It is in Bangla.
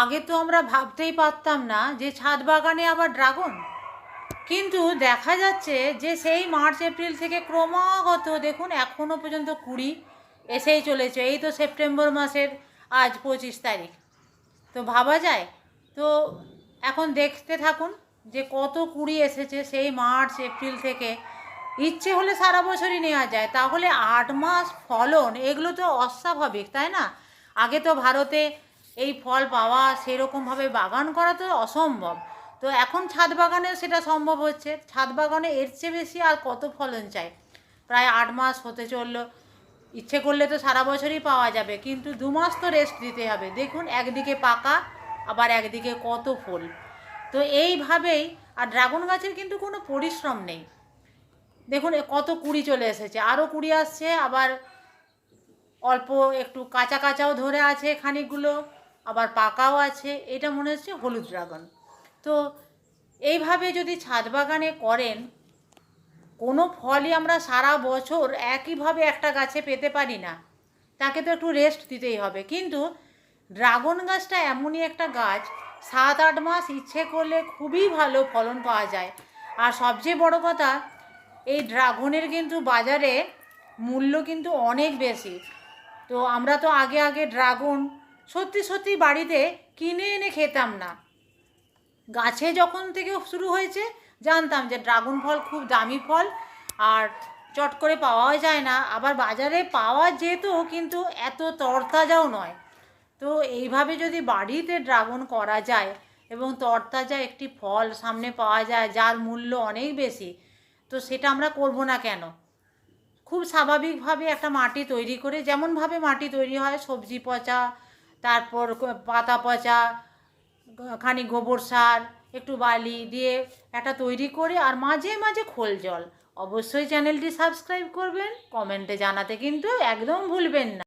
আগে তো আমরা ভাবতেই পারতাম না যে ছাদ বাগানে আবার ড্রাগন। কিন্তু দেখা যাচ্ছে যে সেই মার্চ, এপ্রিল থেকে ক্রমাগত দেখুন এখনও পর্যন্ত কুড়ি এসেই চলেছে। এই তো সেপ্টেম্বর মাসের আজ পঁচিশ তারিখ। তো ভাবা যায়? তো এখন দেখতে থাকুন যে কত কুড়ি এসেছে সেই মার্চ, এপ্রিল থেকে। ইচ্ছে হলে সারা বছরই নেওয়া যায়। তাহলে আট মাস ফলন, এগুলো তো অস্বাভাবিক, তাই না? আগে তো ভারতে এই ফল পাওয়া সেরকমভাবে বাগান করা তো অসম্ভব। তো এখন ছাদ বাগানে সেটা সম্ভব হচ্ছে। ছাদ বাগানে এর চেয়ে বেশি আর কত ফলন চাই? প্রায় আট মাস হতে চলল। ইচ্ছে করলে তো সারা বছরই পাওয়া যাবে, কিন্তু দু মাস তো রেস্ট দিতে হবে। দেখুন, একদিকে পাকা, আবার একদিকে কত ফুল। তো এইভাবেই, আর ড্রাগন গাছের কিন্তু কোনো পরিশ্রম নেই। দেখুন কত কুড়ি চলে এসেছে। আরও কুড়ি আসছে, আবার অল্প একটু কাঁচা কাঁচাও ধরে আছে খানিকগুলো। আবার পাকাও আছে, এটা মনে হচ্ছে হলুদ ড্রাগন। তো এইভাবে যদি ছাদ বাগানে করেন, কোনো ফলই আমরা সারা বছর একইভাবে একটা গাছে পেতে পারি না। তাকে তো একটু রেস্ট দিতেই হবে। কিন্তু ড্রাগন গাছটা এমনই একটা গাছ, সাত আট মাস ইচ্ছে করলে খুবই ভালো ফলন পাওয়া যায়। আর সবচেয়ে বড় কথা, এই ড্রাগনের কিন্তু বাজারে মূল্য কিন্তু অনেক বেশি। তো আমরা তো আগে আগে ড্রাগন সত্যি সত্যি বাড়িতে কিনে এনে খেতাম না। গাছে যখন থেকে শুরু হয়েছে, জানতাম যে ড্রাগন ফল খুব দামি ফল আর চট করে পাওয়াও যায় না। আবার বাজারে পাওয়া যেত, কিন্তু এত তরতাজাও নয়। তো এইভাবে যদি বাড়িতে ড্রাগন করা যায় এবং তরতাজা একটি ফল সামনে পাওয়া যায়, যার মূল্য অনেক বেশি, তো সেটা আমরা করব না কেন? খুব স্বাভাবিকভাবে একটা মাটি তৈরি করে, যেমনভাবে মাটি তৈরি হয়, সবজি পচা তারপর পাতা পচা খানি গোবর সার, একটু বালি দিয়ে একটা তৈরি করে আর মাঝে মাঝে খোল জল। অবশ্যই চ্যানেলটি সাবস্ক্রাইব করবেন, কমেন্টে জানাতে কিন্তু একদম ভুলবেন না।